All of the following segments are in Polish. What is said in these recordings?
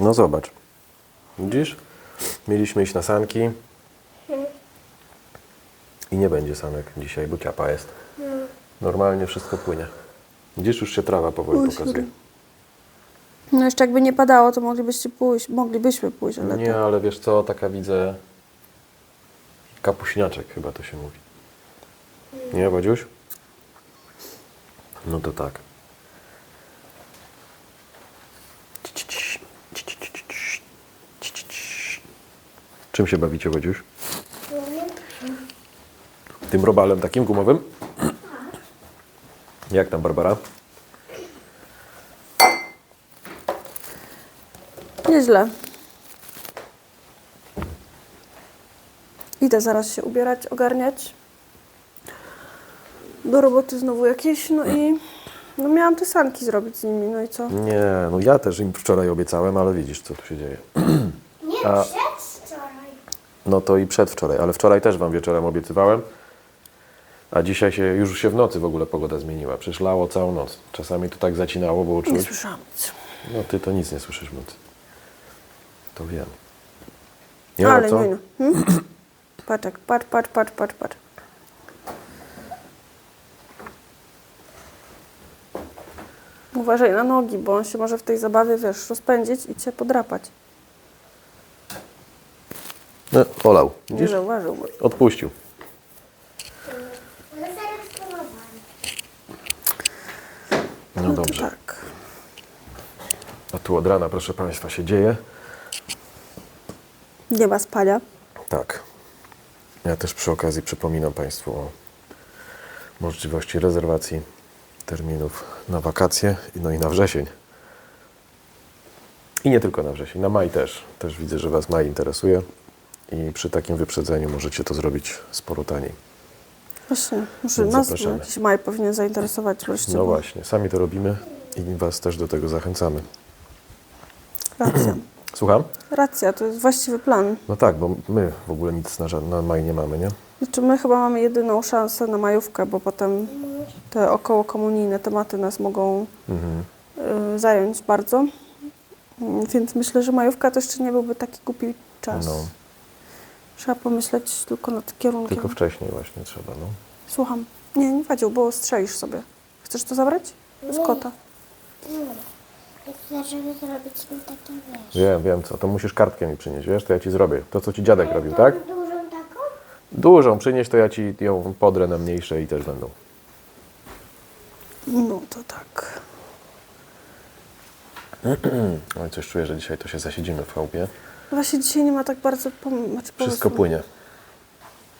No zobacz. Widzisz? Mieliśmy iść na sanki. I nie będzie sanek dzisiaj, bo ciapa jest. Normalnie wszystko płynie. Widzisz, już się trawa powoli Oj, pokazuje. No jeszcze jakby nie padało, to moglibyście pójść, moglibyśmy pójść, ale Nie, to... ale wiesz co, taka widzę kapuśniaczek chyba to się mówi. Nie, Wodziuś? No to tak. Czym się bawicie, Wodziuś? Tym robalem takim gumowym? Jak tam, Barbara? Nieźle. Idę zaraz się ubierać, ogarniać. Do roboty znowu jakieś, no i no miałam te sanki zrobić z nimi, no i co? Nie, no ja też im wczoraj obiecałem, ale widzisz, co tu się dzieje. Nie A- przedwczoraj. No to i przedwczoraj, ale wczoraj też Wam wieczorem obiecywałem. A dzisiaj się, już się w nocy w ogóle pogoda zmieniła. Przecież lało całą noc. Czasami to tak zacinało, było Nie czuć. słyszałam nic. No Ty to nic nie słyszysz w nocy. To wiem. Nie Ale co? nie no. Hmm? Patrz, patrz, patrz, patrz, patrz, patrz. Uważaj na nogi, bo on się może w tej zabawie, wiesz, rozpędzić i cię podrapać. No, olał. Nie Widzisz? zauważył. Odpuścił. No No dobrze. tak. A tu od rana, proszę Państwa, się dzieje. Nie ma spania. Tak. Ja też przy okazji przypominam Państwu o możliwości rezerwacji terminów na wakacje, no i na wrzesień. I nie tylko na wrzesień, na maj też. Też widzę, że Was maj interesuje i przy takim wyprzedzeniu możecie to zrobić sporo taniej. Właśnie, może Więc nas zapraszamy. jakiś maj powinien zainteresować wreszcie. No bo właśnie, sami to robimy i Was też do tego zachęcamy. Racja. Słucham? Racja, to jest właściwy plan. No tak, bo my w ogóle nic na, ża- na maj nie mamy, nie? Znaczy my chyba mamy jedyną szansę na majówkę, bo potem te około komunijne tematy nas mogą Mhm. y, zająć bardzo. Mm, Więc myślę, że majówka to jeszcze nie byłby taki głupi czas. No, Trzeba pomyśleć tylko nad kierunkiem. tylko wcześniej właśnie trzeba, no. Słucham. Nie, nie wadził, bo strzelisz sobie. Chcesz to zabrać? Z kota. Nie. Jak żeby zrobić mi takie wiesz. Wiem, wiem co, to musisz kartkę mi przynieść, wiesz, to ja Ci zrobię. To, co Ci dziadek robił, tak? Dużą taką? Dużą przynieś, to ja Ci ją podrę na mniejsze i też będą. No to tak. Oj, coś czuję, że dzisiaj to się zasiedzimy w chałupie. Właśnie dzisiaj nie ma tak bardzo pom- znaczy Wszystko pomysłu. płynie.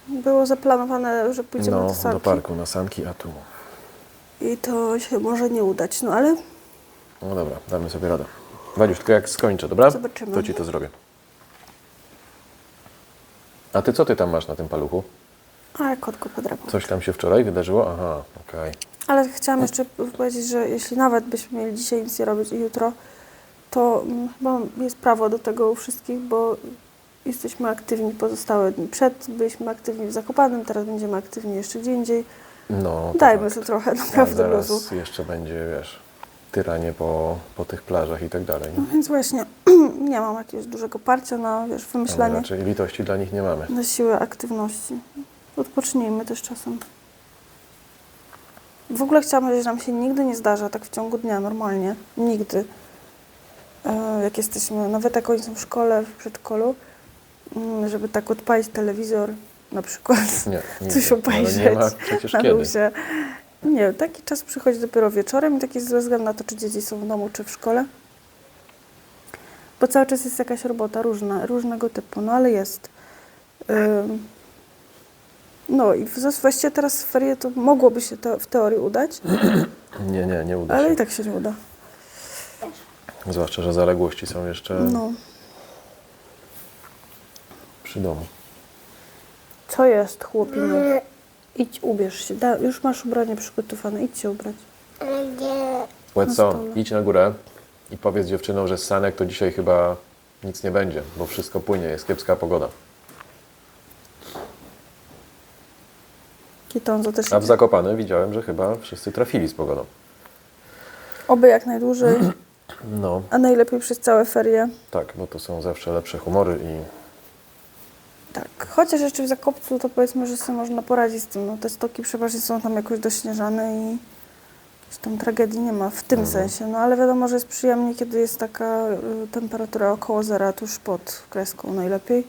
Było zaplanowane, że pójdziemy No, do do sanki. parku, na sanki, a tu... I to się może nie udać, no ale No dobra, damy sobie radę. Wadziuś, tylko jak skończę, dobra? Zobaczymy. To Ci to zrobię. A Ty co Ty tam masz na tym paluchu? a kot go podrapał. Coś tam się wczoraj wydarzyło? Aha, okej. Ale chciałam jeszcze powiedzieć, że jeśli nawet byśmy mieli dzisiaj nic nie robić i jutro, to mm, chyba jest prawo do tego u wszystkich, bo jesteśmy aktywni pozostałe dni przed, byliśmy aktywni w Zakopanem, teraz będziemy aktywni jeszcze gdzie indziej. No, Dajmy fakt. sobie trochę A naprawdę luzu. zaraz jeszcze będzie, wiesz, tyranie po, po tych plażach i tak dalej. No więc właśnie nie mam jakiegoś dużego parcia na wiesz, wymyślanie, raczej litości dla nich nie mamy. na siłę aktywności. Odpocznijmy też czasem. W ogóle chciałam powiedzieć, że nam się nigdy nie zdarza tak w ciągu dnia normalnie. Nigdy. E, Jak jesteśmy, nawet jak oni są w szkole, w przedszkolu, mm, żeby tak odpalić telewizor na przykład. Nie, nigdy. Coś Ale obejrzeć na luzie. Nie, taki czas przychodzi dopiero wieczorem i taki ze względu na to, czy dzieci są w domu, czy w szkole. Bo cały czas jest jakaś robota różna, różnego typu, no ale jest. No i w- właściwie teraz w ferie to mogłoby się to w teorii udać, Nie, nie, nie uda ale się. i tak się nie uda. Zwłaszcza, że zaległości są jeszcze No. przy domu. Co jest, chłopinu? Idź, ubierz się. Da, już masz ubranie przygotowane, idź się ubrać. Łeco, idź na górę i powiedz dziewczynom, że z sanek to dzisiaj chyba nic nie będzie, bo wszystko płynie, jest kiepska pogoda. Kitonzo też A w idzie. Zakopane widziałem, że chyba wszyscy trafili z pogodą. Oby jak najdłużej. No, A najlepiej przez całe ferie. tak, bo to są zawsze lepsze humory i Tak. Chociaż jeszcze w Zakopcu to powiedzmy, że sobie można poradzić z tym. No, te stoki przeważnie są tam jakoś dośnieżane i jakiejś tam tragedii nie ma w tym sensie. No ale wiadomo, że jest przyjemnie, kiedy jest taka y, temperatura około zera, tuż pod kreską najlepiej.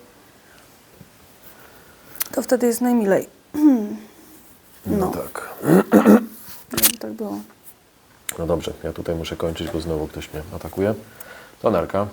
To wtedy jest najmilej. no, No. tak. Żeby tak było. No dobrze, ja tutaj muszę kończyć, bo znowu ktoś mnie atakuje. To narka.